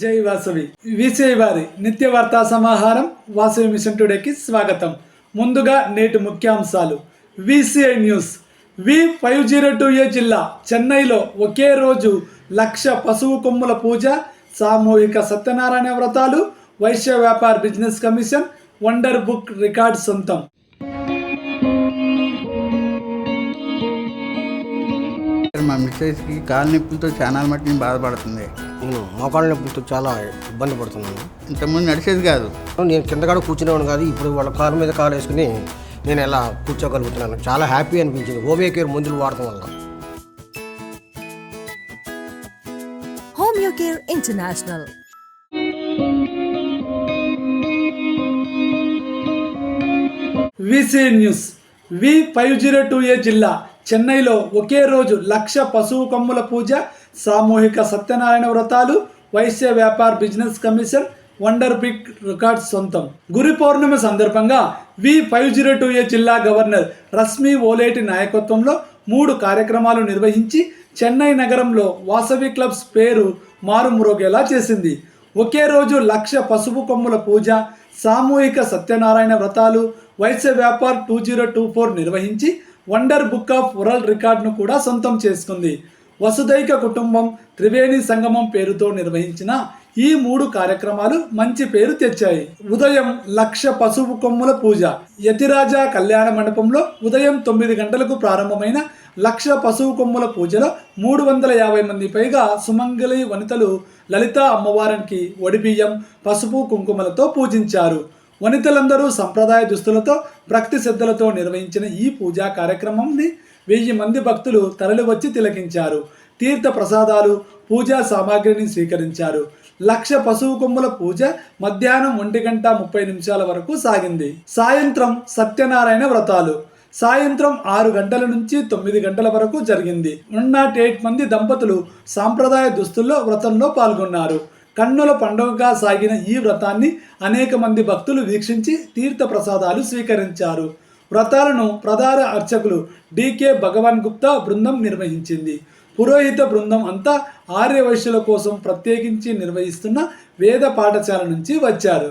జై వాసవి. విసిఐ వారి నిత్య వార్తా సమాహారం వాసవి మిషన్ టుడేకి స్వాగతం. ముందుగా నేటి ముఖ్యాంశాలు. VCI news. V five zero two A జిల్లా చెన్నైలో ఒకే రోజు లక్ష పశువు కొమ్ముల పూజ సామూహిక సత్యనారాయణ వ్రతాలు Vaishya Vyapara business commission wonder book record సొంతం. మా మిస్సెస్కి కాలు నొప్పులతో చాలా మట్టిని బాధపడుతుంది. నేను మోకాళ్ళ నొప్పులతో చాలా ఇబ్బంది పడుతున్నాను. ఇంతకుముందు నడిచేది కాదు. నేను కింద కూడా కూర్చునేవాడు కాదు ఇప్పుడు వాళ్ళ కారు మీద కాలు వేసుకుని నేను ఎలా కూర్చోగలుగుతున్నాను. చాలా హ్యాపీ అనిపించింది హోమియో కేర్ మందులు వాడటం వల్ల. Homeocare International. VC news V five zero two A జిల్లా. చెన్నైలో ఒకే రోజు లక్ష పశువు కొమ్ముల పూజ సామూహిక సత్యనారాయణ వ్రతాలు Vaishya Vyapar business commission wonder big records సొంతం. గురు పౌర్ణమి సందర్భంగా V five zero two A జిల్లా గవర్నర్ రశ్మి ఓలేటి నాయకత్వంలో మూడు కార్యక్రమాలు నిర్వహించి చెన్నై నగరంలో వాసవి క్లబ్స్ పేరు మారుమ్రోగేలా చేసింది. ఒకే రోజు లక్ష పసుపు కొమ్ముల పూజ సామూహిక సత్యనారాయణ వ్రతాలు Vaishya Vyapar two zero two four నిర్వహించి వండర్ బుక్ ఆఫ్ వరల్డ్ రికార్డును కూడా సొంతం చేసుకుంది. వసుదైక కుటుంబం త్రివేణి సంగమం పేరుతో నిర్వహించిన ఈ మూడు కార్యక్రమాలు మంచి పేరు తెచ్చాయి. ఉదయం లక్ష పశువు కొమ్ముల పూజ యతిరాజా కళ్యాణ మండపంలో ఉదయం తొమ్మిది గంటలకు ప్రారంభమైన లక్ష పశువు కొమ్ముల పూజలో మూడు వందల యాభై మంది పైగా సుమంగళి వనితలు లలిత అమ్మవారికి ఒడిబియ్యం పసుపు కుంకుమలతో పూజించారు. వనితలందరూ సంప్రదాయ దుస్తులతో భక్తి శ్రద్ధలతో నిర్వహించిన ఈ పూజా కార్యక్రమంని వెయ్యి మంది భక్తులు తరలివచ్చి తిలకించారు. తీర్థ ప్రసాదాలు పూజా సామాగ్రిని స్వీకరించారు. లక్ష పశువు కొమ్ముల పూజ మధ్యాహ్నం ఒంటి గంట ముప్పై నిమిషాల వరకు సాగింది. సాయంత్రం సత్యనారాయణ వ్రతాలు. సాయంత్రం ఆరు గంటల నుంచి తొమ్మిది గంటల వరకు జరిగింది. వన్ నాట్ ఎయిట్ మంది దంపతులు సాంప్రదాయ దుస్తుల్లో వ్రతంలో పాల్గొన్నారు. కన్నుల పండుగగా సాగిన ఈ వ్రతాన్ని అనేక మంది భక్తులు వీక్షించి తీర్థ ప్రసాదాలు స్వీకరించారు. వ్రతాలను ప్రధాన అర్చకులు డికే భగవాన్ గుప్తా బృందం నిర్వహించింది. పురోహిత బృందం అంతా ఆర్యవైశ్యుల కోసం ప్రత్యేకించి నిర్వహిస్తున్న వేద పాఠశాల నుంచి వచ్చారు.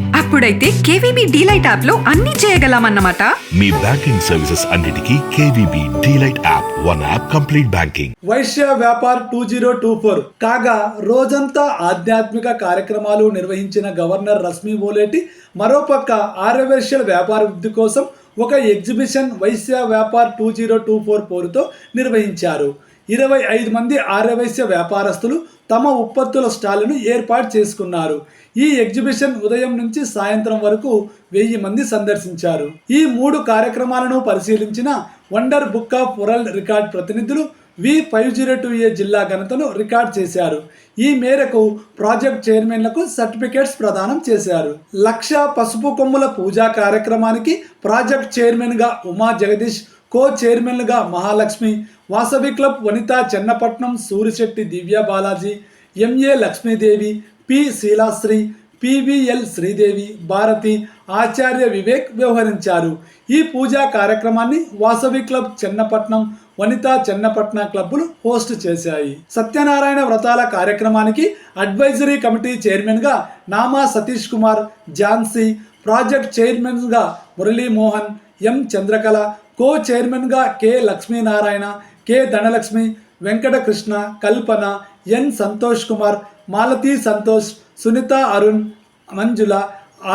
అప్పుడైతే కేవీబీ డీలైట్ యాప్లో అన్ని చేయగలమన్నమాట. మీ బ్యాంకింగ్ సర్వీసెస్ అన్నిటికీ KVB delight app one app complete banking. Vaishya Vyapar two zero two four. కాగా రోజంతా ఆధ్యాత్మిక కార్యక్రమాలు నిర్వహించిన గవర్నర్ రశ్మి ఓలేటి మరోపక్క ఆర్యవైశ్యుల వ్యాపార వృద్ధి కోసం ఒక exhibition Vaishya Vyapar two zero two four పోరుతో నిర్వహించారు. ఇరవై ఐదు మంది ఆర్యవైశ్య వ్యాపారస్తులు తమ ఉత్పత్తుల స్టాళ్ళను ఏర్పాటు చేసుకున్నారు. ఈ ఎగ్జిబిషన్ ఉదయం నుంచి సాయంత్రం వరకు వెయ్యి మంది సందర్శించారు. ఈ మూడు కార్యక్రమాలను పరిశీలించిన wonder book of world record ప్రతినిధులు V five zero two A జిల్లా ఘనతను రికార్డ్ చేశారు. ఈ మేరకు ప్రాజెక్ట్ చైర్మన్లకు సర్టిఫికేట్స్ ప్రదానం చేశారు. లక్ష పసుపు కొమ్ముల పూజా కార్యక్రమానికి ప్రాజెక్ట్ చైర్మన్గా Uma Jagadish co చైర్మన్లుగా Mahalakshmi Vasavi club Vanitha Chennapatnam Surisetty Divya Balaji MA Lakshmidevi P Sheelasri PVL Sridevi Bharathi Acharya Vivek వ్యవహరించారు. ఈ పూజా కార్యక్రమాన్ని వాసవి క్లబ్ చెన్నపట్నం వనిత చెన్నపట్న క్లబ్బులు హోస్ట్ చేశాయి. సత్యనారాయణ వ్రతాల కార్యక్రమానికి అడ్వైజరీ కమిటీ చైర్మన్గా నామా సతీష్ కుమార్ ఝాన్సీ ప్రాజెక్ట్ చైర్మన్గా మురళీమోహన్ ఎం చంద్రకళ కో చైర్మన్గా K. Lakshminarayana K. Dhanalakshmi Venkatakrishna Kalpana N. Santosh Kumar Malathi Santosh Sunitha Arun Manjula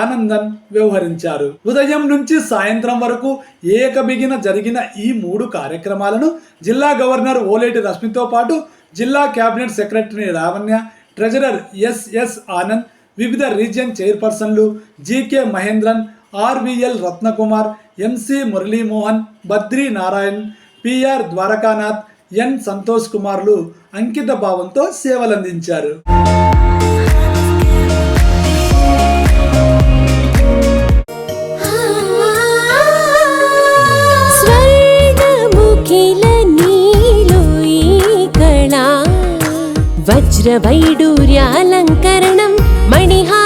Anandan వ్యవహరించారు. ఉదయం నుంచి సాయంత్రం వరకు ఏకబిగిన జరిగిన ఈ మూడు కార్యక్రమాలను జిల్లా గవర్నర్ ఓలేటి రశ్మితో పాటు జిల్లా cabinet secretary Ravanya treasurer SS Anand వివిధ region చైర్పర్సన్లు GK Mahendran RVL Ratnakumar MC Muralimohan Badri Narayan PR Dwarakanath N Santosh కుమార్లు అంకిత భావంతో సేవలందించారు. వజ్రవైడూర్యాలంకరణం మణిహా